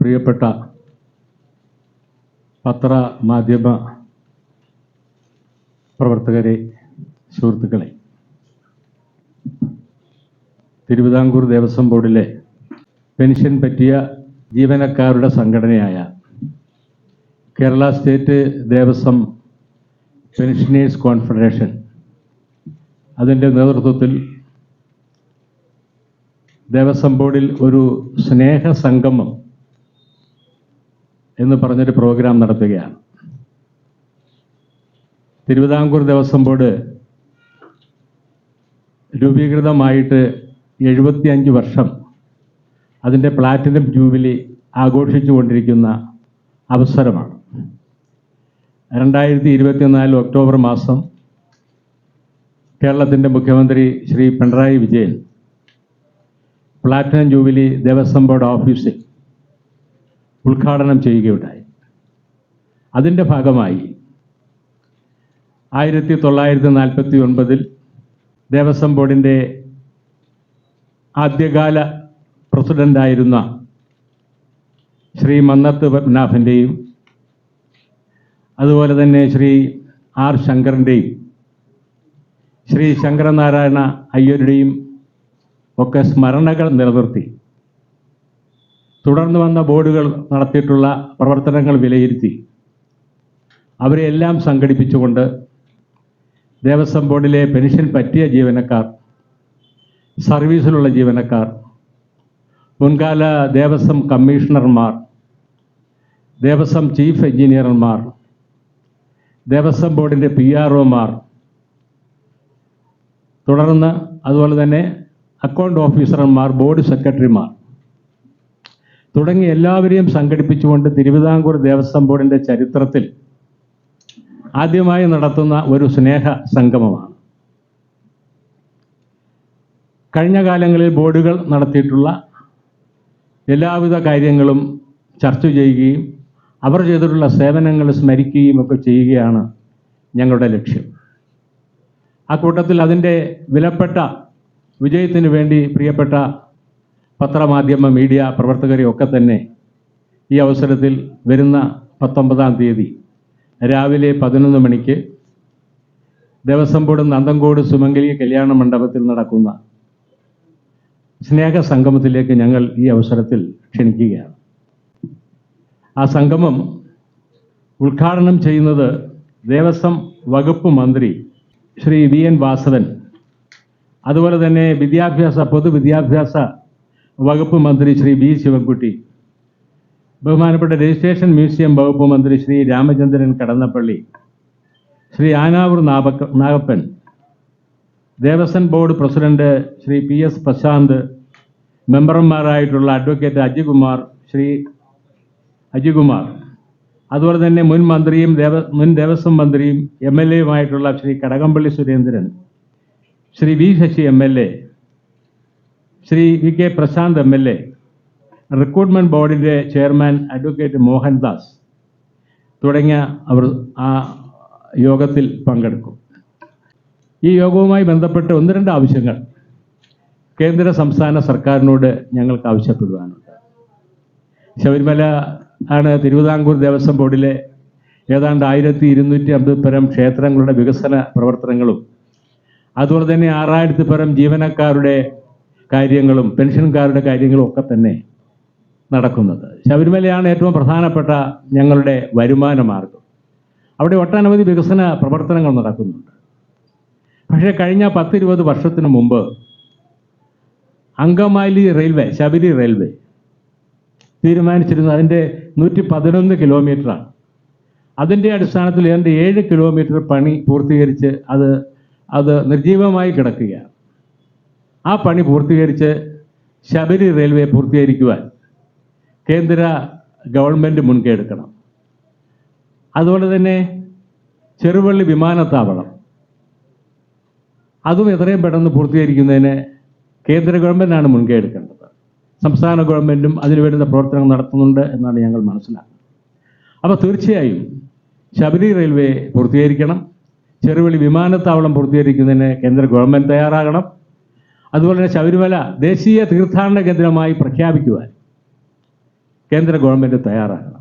പ്രിയപ്പെട്ട പത്ര മാധ്യമ പ്രവർത്തകരെ സുഹൃത്തുക്കളെ തിരുവിതാംകൂർ ദേവസ്വം ബോർഡിലെ പെൻഷൻ പറ്റിയ ജീവനക്കാരുടെ സംഘടനയായ Kerala state Devaswom pensioners confederation അതിന്റെ നേതൃത്വത്തിൽ ദേവസ്വം ബോർഡിൽ ഒരു സ്നേഹ സംഗമം എന്ന് പറഞ്ഞൊരു പ്രോഗ്രാം നടത്തുകയാണ്. തിരുവിതാംകൂർ ദേവസ്വം ബോർഡ് രൂപീകൃതമായിട്ട് എഴുപത്തിയഞ്ച് വർഷം അതിന്റെ പ്ലാറ്റിനം ജൂബിലി ആഘോഷിച്ചു കൊണ്ടിരിക്കുന്ന അവസരമാണ്. രണ്ടായിരത്തി ഇരുപത്തിനാല് ഒക്ടോബർ മാസം കേരളത്തിന്റെ മുഖ്യമന്ത്രി Shri Pinarayi Vijayan platinum jubilee Devaswom board ഓഫീസിൽ ഉദ്ഘാടനം ചെയ്യുകയുണ്ടായി. അതിന്റെ ഭാഗമായി ആയിരത്തി തൊള്ളായിരത്തി നാൽപ്പത്തി ഒൻപതിൽ ദേവസ്വം ബോർഡിന്റെ ആദ്യകാല പ്രസിഡന്റായിരുന്ന ശ്രീ മന്നത്ത് പത്മനാഭന്റെയും അതുപോലെ തന്നെ ശ്രീ ആർ ശങ്കറിന്റെയും ശ്രീ ശങ്കരനാരായണ അയ്യരുടെയും ഒക്കെ സ്മരണകൾ നിലനിർത്തി. തുടർന്ന് വന്ന ബോർഡുകൾ നടത്തിയിട്ടുള്ള പ്രവർത്തനങ്ങൾ വിലയിരുത്തി അവരെയെല്ലാം സംഘടിപ്പിച്ചുകൊണ്ട് ദേവസ്വം ബോർഡിലെ പെൻഷൻ പറ്റിയ ജീവനക്കാർ സർവീസിലുള്ള ജീവനക്കാർ മുൻകാല ദേവസ്വം കമ്മീഷണർമാർ ദേവസ്വം ചീഫ് എഞ്ചിനീയർമാർ ദേവസ്വം ബോർഡിന്റെ പി ആർ ഒമാർ തുടർന്ന് അതുപോലെ തന്നെ അക്കൗണ്ട് ഓഫീസർമാർ ബോർഡ് സെക്രട്ടറിമാർ തുടങ്ങി എല്ലാവരെയും സംഘടിപ്പിച്ചുകൊണ്ട് തിരുവിതാംകൂർ ദേവസ്വം ബോർഡിന്റെ ചരിത്രത്തിൽ ആദ്യമായി നടത്തുന്ന ഒരു സ്നേഹ സംഗമമാണ്. കഴിഞ്ഞ കാലങ്ങളിൽ ബോർഡുകൾ നടത്തിയിട്ടുള്ള എല്ലാവിധ കാര്യങ്ങളും ചർച്ച ചെയ്യുകയും അവർ ചെയ്തിട്ടുള്ള സേവനങ്ങൾ സ്മരിക്കുകയും ഒക്കെ ചെയ്യുകയാണ് ഞങ്ങളുടെ ലക്ഷ്യം. ആ കൂട്ടത്തിൽ അതിന്റെ വിലപ്പെട്ട വിജയത്തിന് വേണ്ടി പ്രിയപ്പെട്ട പത്രമാധ്യമ മീഡിയ പ്രവർത്തകരെ ഒക്കെ തന്നെ ഈ അവസരത്തിൽ വരുന്ന പത്തൊമ്പതാം തീയതി രാവിലെ പതിനൊന്ന് മണിക്ക് ദേവസ്വം ബോർഡ് നന്തങ്കോട് സുമംഗലി കല്യാണ മണ്ഡപത്തിൽ നടക്കുന്ന സ്നേഹ സംഗമത്തിലേക്ക് ഞങ്ങൾ ഈ അവസരത്തിൽ ക്ഷണിക്കുകയാണ്. ആ സംഗമം ഉദ്ഘാടനം ചെയ്യുന്നത് ദേവസ്വം വകുപ്പ് മന്ത്രി ശ്രീ വി എൻ വാസവൻ. അതുപോലെ തന്നെ വിദ്യാഭ്യാസ പൊതുവിദ്യാഭ്യാസ വകുപ്പ് മന്ത്രി ശ്രീ ബി ശിവൻകുട്ടി ബഹുമാനപ്പെട്ട രജിസ്ട്രേഷൻ മ്യൂസിയം വകുപ്പ് മന്ത്രി Shri Ramachandran Kadannappally Shri Anavoor നാപക്ക Nagappan Devaswom board president Shri P S Prasanth മെമ്പർമാരായിട്ടുള്ള advocate Ajikumar Shri Ajikumar. അതുപോലെ തന്നെ മുൻ മന്ത്രിയും ദേവ മുൻ ദേവസ്വം മന്ത്രിയും M L എയുമായിട്ടുള്ള Shri Kadakampally Surendran Shri V Sasi M L A Shri V K Prasanth M L A recruitment ബോർഡിന്റെ ചെയർമാൻ അഡ്വക്കേറ്റ് മോഹൻദാസ് തുടങ്ങിയ അവർ ആ യോഗത്തിൽ പങ്കെടുക്കും. ഈ യോഗവുമായി ബന്ധപ്പെട്ട് ഒന്ന് രണ്ട് ആവശ്യങ്ങൾ കേന്ദ്ര സംസ്ഥാന സർക്കാരിനോട് ഞങ്ങൾക്ക് ആവശ്യപ്പെടുവാനുണ്ട്. ശബരിമല ആണ് തിരുവിതാംകൂർ ദേവസ്വം ബോർഡിലെ ഏതാണ്ട് ആയിരത്തി ഇരുന്നൂറ്റി അമ്പത് പരം ക്ഷേത്രങ്ങളുടെ വികസന പ്രവർത്തനങ്ങളും അതുപോലെ തന്നെ ആറായിരത്തി പരം ജീവനക്കാരുടെ കാര്യങ്ങളും പെൻഷൻകാരുടെ കാര്യങ്ങളും ഒക്കെ തന്നെ നടക്കുന്നത്. ശബരിമലയാണ് ഏറ്റവും പ്രധാനപ്പെട്ട ഞങ്ങളുടെ വരുമാന മാർഗം. അവിടെ ഒട്ടനവധി വികസന പ്രവർത്തനങ്ങൾ നടക്കുന്നുണ്ട്. പക്ഷേ കഴിഞ്ഞ പത്തിരുപത് വർഷത്തിന് മുമ്പ് അങ്കമാലി റെയിൽവേ ശബരി റെയിൽവേ തീരുമാനിച്ചിരുന്നത് അതിന്റെ നൂറ്റി പതിനൊന്ന് കിലോമീറ്ററാണ്. അതിന്റെ അടിസ്ഥാനത്തിൽ ഏതാണ്ട് ഏഴ് കിലോമീറ്റർ പണി പൂർത്തീകരിച്ച് അത് അത് നിർജീവമായി കിടക്കുകയാണ്. ആ പണി പൂർത്തീകരിച്ച് ശബരി റെയിൽവേ പൂർത്തീകരിക്കുവാൻ കേന്ദ്ര ഗവൺമെന്റ് മുൻകൈ എടുക്കണം അതുപോലെ തന്നെ ചെറുവള്ളി വിമാനത്താവളം. അതും എത്രയും പെട്ടെന്ന് പൂർത്തീകരിക്കുന്നതിന് കേന്ദ്ര ഗവൺമെന്റാണ് മുൻകൈ എടുക്കേണ്ടത് സംസ്ഥാന ഗവൺമെന്റും അതിനു വേണ്ടുന്ന പ്രവർത്തനങ്ങൾ നടത്തുന്നുണ്ട് എന്നാണ് ഞങ്ങൾ മനസ്സിലാക്കുന്നത്. അപ്പോൾ തീർച്ചയായും ശബരി റെയിൽവേ പൂർത്തീകരിക്കണം. ചെറുവള്ളി വിമാനത്താവളം പൂർത്തീകരിക്കുന്നതിന് കേന്ദ്ര ഗവൺമെന്റ് തയ്യാറാകണം. അതുപോലെ തന്നെ ശബരിമല ദേശീയ തീർത്ഥാടന കേന്ദ്രമായി പ്രഖ്യാപിക്കുവാൻ കേന്ദ്ര ഗവൺമെന്റ് തയ്യാറാകണം.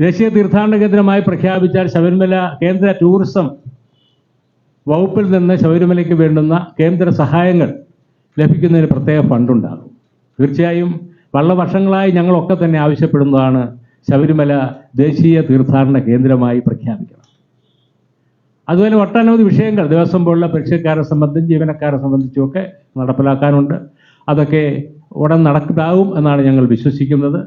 ദേശീയ തീർത്ഥാടന കേന്ദ്രമായി പ്രഖ്യാപിച്ചാൽ ശബരിമല കേന്ദ്ര ടൂറിസം വകുപ്പിൽ നിന്ന് ശബരിമലയ്ക്ക് വേണ്ടുന്ന കേന്ദ്ര സഹായങ്ങൾ ലഭിക്കുന്നതിന് പ്രത്യേക ഫണ്ടുണ്ടാകും. തീർച്ചയായും വളരെ വർഷങ്ങളായി ഞങ്ങളൊക്കെ തന്നെ ആവശ്യപ്പെടുന്നതാണ് ശബരിമല ദേശീയ തീർത്ഥാടന കേന്ദ്രമായി പ്രഖ്യാപിക്കണം അതുപോലെ ഒട്ടനവധി വിഷയങ്ങൾ ദേവസ്വം പോലുള്ള പരിക്ഷക്കാരെ സംബന്ധിച്ചും ജീവനക്കാരെ സംബന്ധിച്ചുമൊക്കെ നടപ്പിലാക്കാനുണ്ട്. അതൊക്കെ ഉടൻ നടക്കാവും എന്നാണ് ഞങ്ങൾ വിശ്വസിക്കുന്നത്.